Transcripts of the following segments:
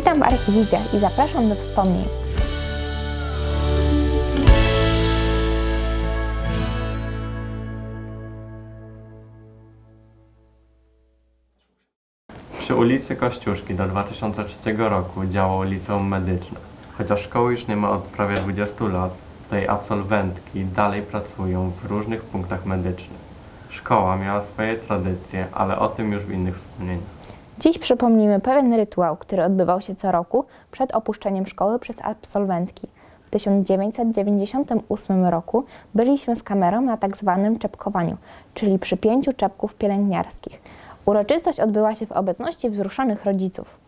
Witam w Archiwizjach i zapraszam do wspomnień. Przy ulicy Kościuszki do 2003 roku działało liceum medyczne. Chociaż szkoły już nie ma od prawie 20 lat, tutaj absolwentki dalej pracują w różnych punktach medycznych. Szkoła miała swoje tradycje, ale o tym już w innych wspomnieniach. Dziś przypomnimy pewien rytuał, który odbywał się co roku przed opuszczeniem szkoły przez absolwentki. W 1998 roku byliśmy z kamerą na tak zwanym czepkowaniu, czyli przypięciu czepków pielęgniarskich. Uroczystość odbyła się w obecności wzruszonych rodziców.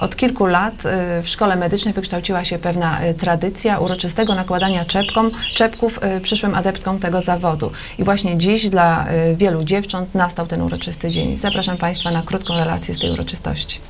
Od kilku lat y, w szkole medycznej wykształciła się pewna y, tradycja uroczystego nakładania czepkom, czepków y, przyszłym adeptkom tego zawodu. I właśnie dziś dla wielu dziewcząt nastał ten uroczysty dzień. Zapraszam Państwa na krótką relację z tej uroczystości.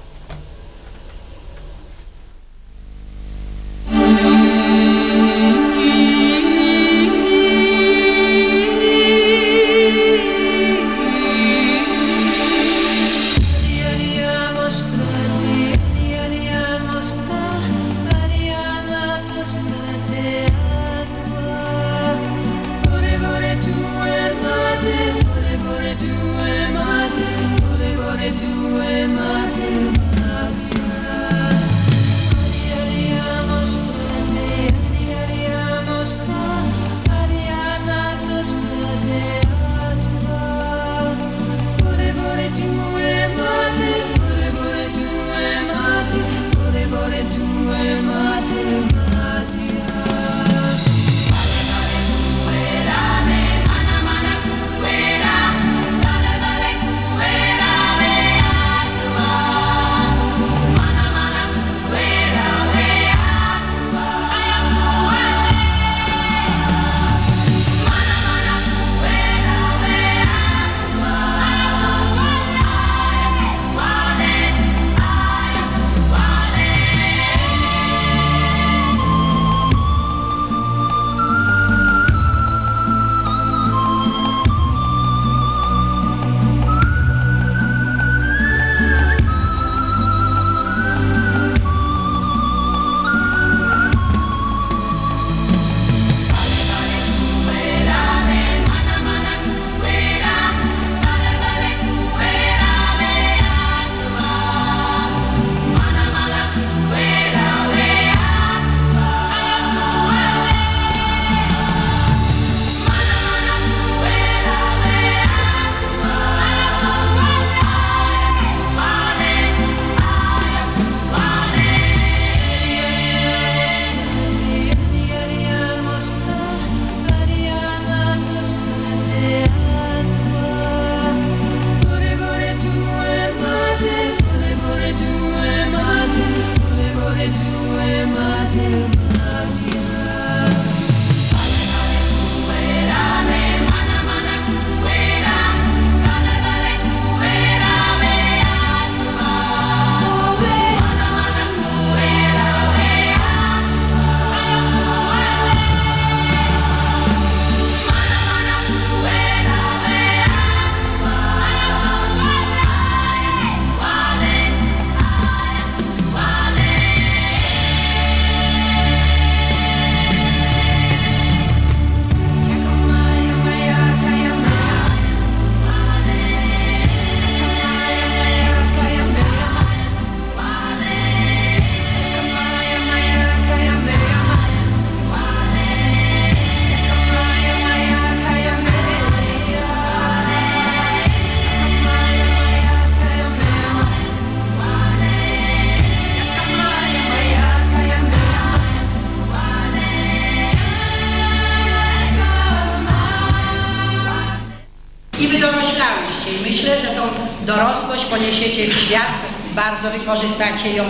I wy doroślałyście i myślę, że tą dorosłość poniesiecie w świat, bardzo wykorzystacie ją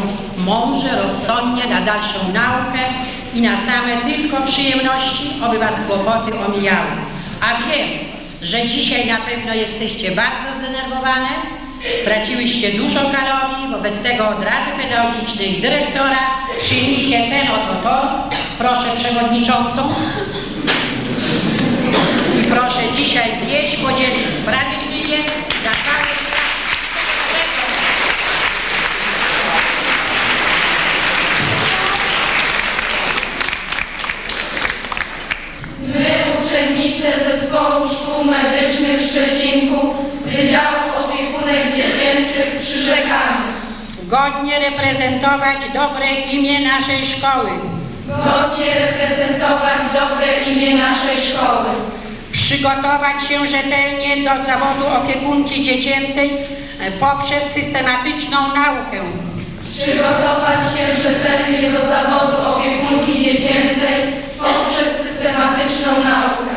mądrze, rozsądnie na dalszą naukę i na same tylko przyjemności, oby was kłopoty omijały. A wiem, że dzisiaj na pewno jesteście bardzo zdenerwowane, straciłyście dużo kalorii, wobec tego od Rady Pedagogicznej i dyrektora przyjmijcie ten oto proszę przewodniczącą, proszę dzisiaj zjeść, podzielić sprawiedliwie na cały. My, uczennice Zespołu Szkół Medycznych w Szczecinku, Wydziału Opiekunek Dziecięcych przyrzekamy. Godnie reprezentować dobre imię naszej szkoły. Godnie reprezentować dobre imię naszej szkoły przygotować się rzetelnie do zawodu opiekunki dziecięcej e, poprzez systematyczną naukę, przygotować się rzetelnie do zawodu opiekunki dziecięcej poprzez systematyczną naukę,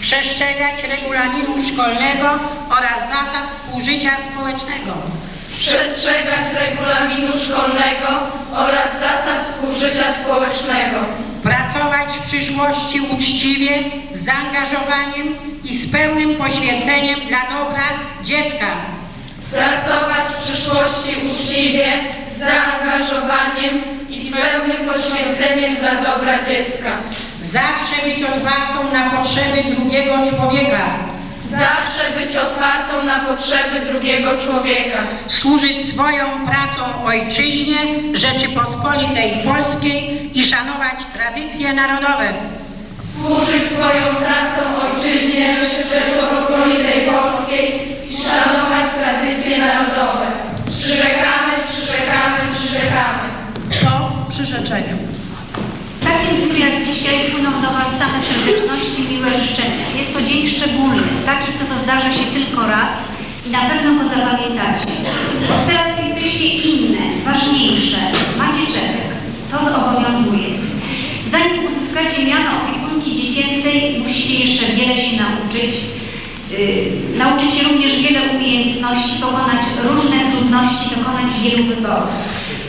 przestrzegać regulaminu szkolnego oraz zasad współżycia społecznego, przestrzegać regulaminu szkolnego oraz zasad współżycia społecznego, pracować w przyszłości uczciwie, z zaangażowaniem i z pełnym poświęceniem dla dobra dziecka. pracować w przyszłości uczciwie, z zaangażowaniem i z pełnym poświęceniem dla dobra dziecka, Zawsze być otwartą na potrzeby drugiego człowieka, zawsze być otwartą na potrzeby drugiego człowieka, służyć swoją pracą ojczyźnie Rzeczypospolitej Polskiej i szanować tradycje narodowe. służyć swoją pracą ojczyźnie Rzeczypospolitej Polskiej i szanować tradycje narodowe. Przyrzekamy, przyrzekamy, przyrzekamy. To przyrzeczenie. W takim dniu jak dzisiaj płyną do Was same serdeczności i miłe życzenia. Jest to dzień szczególny, taki, co to zdarza się tylko raz i na pewno go zapamiętacie. Od teraz jesteście inne, ważniejsze, macie czepek. To zobowiązuje. Zanim uzyskacie miano opiekunki dziecięcej, musicie jeszcze wiele się nauczyć. Yy, nauczyć się również wiele umiejętności, pokonać różne trudności, dokonać wielu wyborów.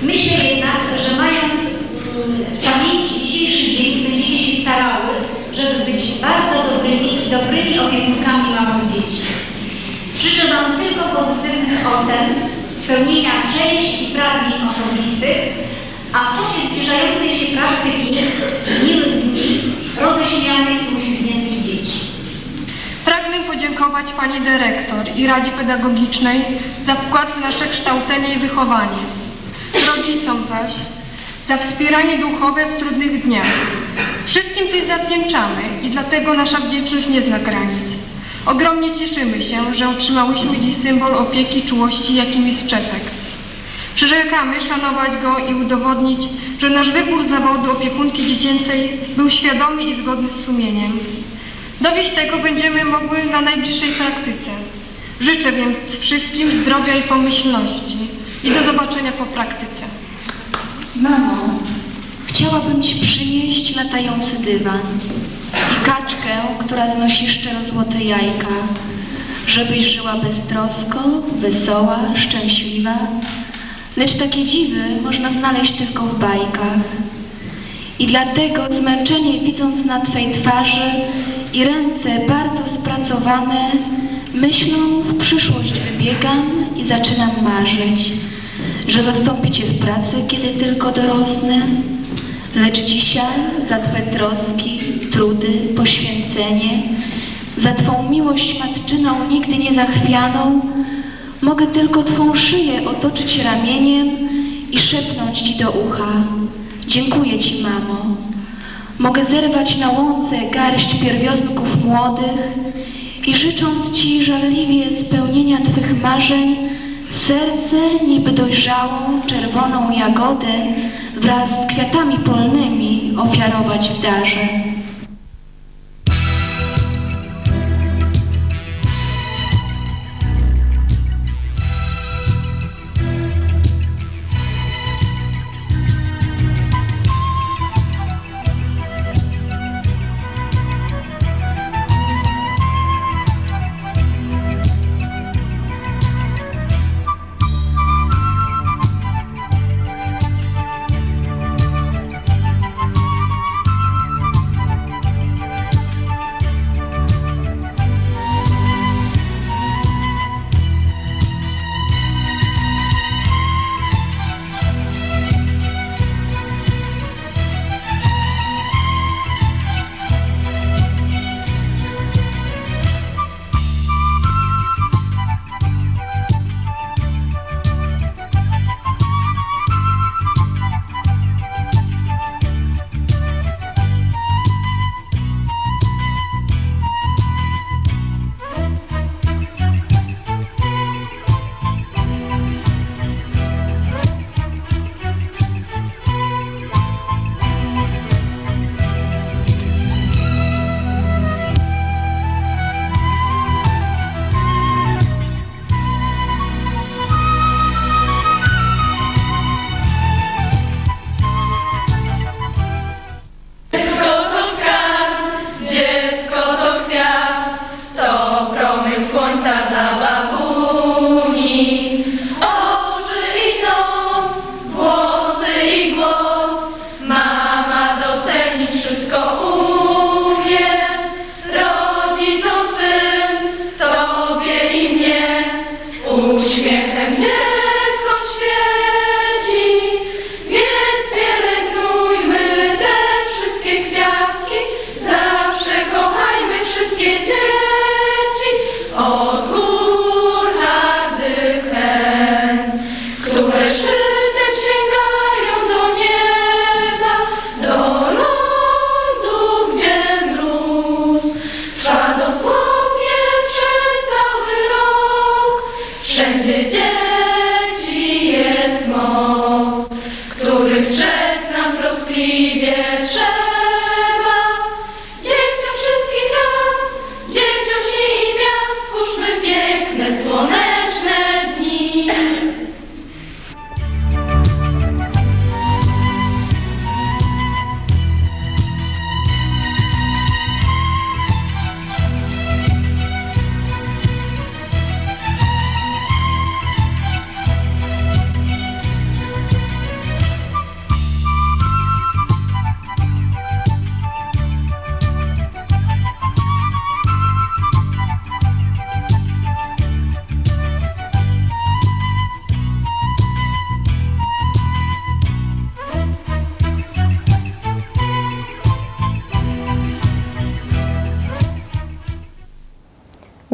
Myślę jednak, że mając mm, w pamięci dzisiejszy dzień będziecie się starały, żeby być bardzo dobrymi dobrymi opiekunkami małych dzieci. Życzę Wam tylko pozytywnych ocen, spełnienia części pragnień osobistych, a w czasie zbliżającej się praktyki miłych dni, roześmianych i uśmiechniętych dzieci. Pragnę podziękować Pani Dyrektor i Radzie Pedagogicznej za wkład w nasze kształcenie i wychowanie. Rodzicom zaś za wspieranie duchowe w trudnych dniach. Wszystkim coś zawdzięczamy i dlatego nasza wdzięczność nie zna granic. Ogromnie cieszymy się, że otrzymałyśmy dziś symbol opieki i czułości, jakim jest czepek. Przyrzekamy szanować go i udowodnić, że nasz wybór zawodu opiekunki dziecięcej był świadomy i zgodny z sumieniem. Dowieść tego będziemy mogły na najbliższej praktyce. Życzę więc wszystkim zdrowia i pomyślności i do zobaczenia po praktyce. Mamo, chciałabym Ci przynieść latający dywan i kaczkę, która znosi szczero złote jajka, żebyś żyła beztrosko, wesoła, szczęśliwa. Lecz takie dziwy można znaleźć tylko w bajkach. I dlatego zmęczenie widząc na Twej twarzy i ręce bardzo spracowane, myślą w przyszłość wybiegam i zaczynam marzyć, że zastąpię Cię w pracy, kiedy tylko dorosnę. Lecz dzisiaj za Twe troski, trudy, poświęcenie, za Twą miłość matczyną nigdy nie zachwianą, mogę tylko Twą szyję otoczyć ramieniem i szepnąć Ci do ucha. Dziękuję Ci, mamo. Mogę zerwać na łące garść pierwiosnków młodych i życząc Ci żarliwie spełnienia Twych marzeń, serce niby dojrzałą, czerwoną jagodę wraz z kwiatami polnymi ofiarować w darze.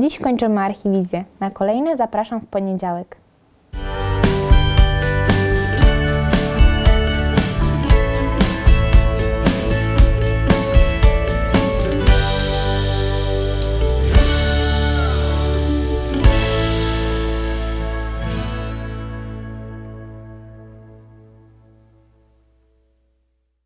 Dziś kończymy archiwizję. Na kolejne zapraszam w poniedziałek.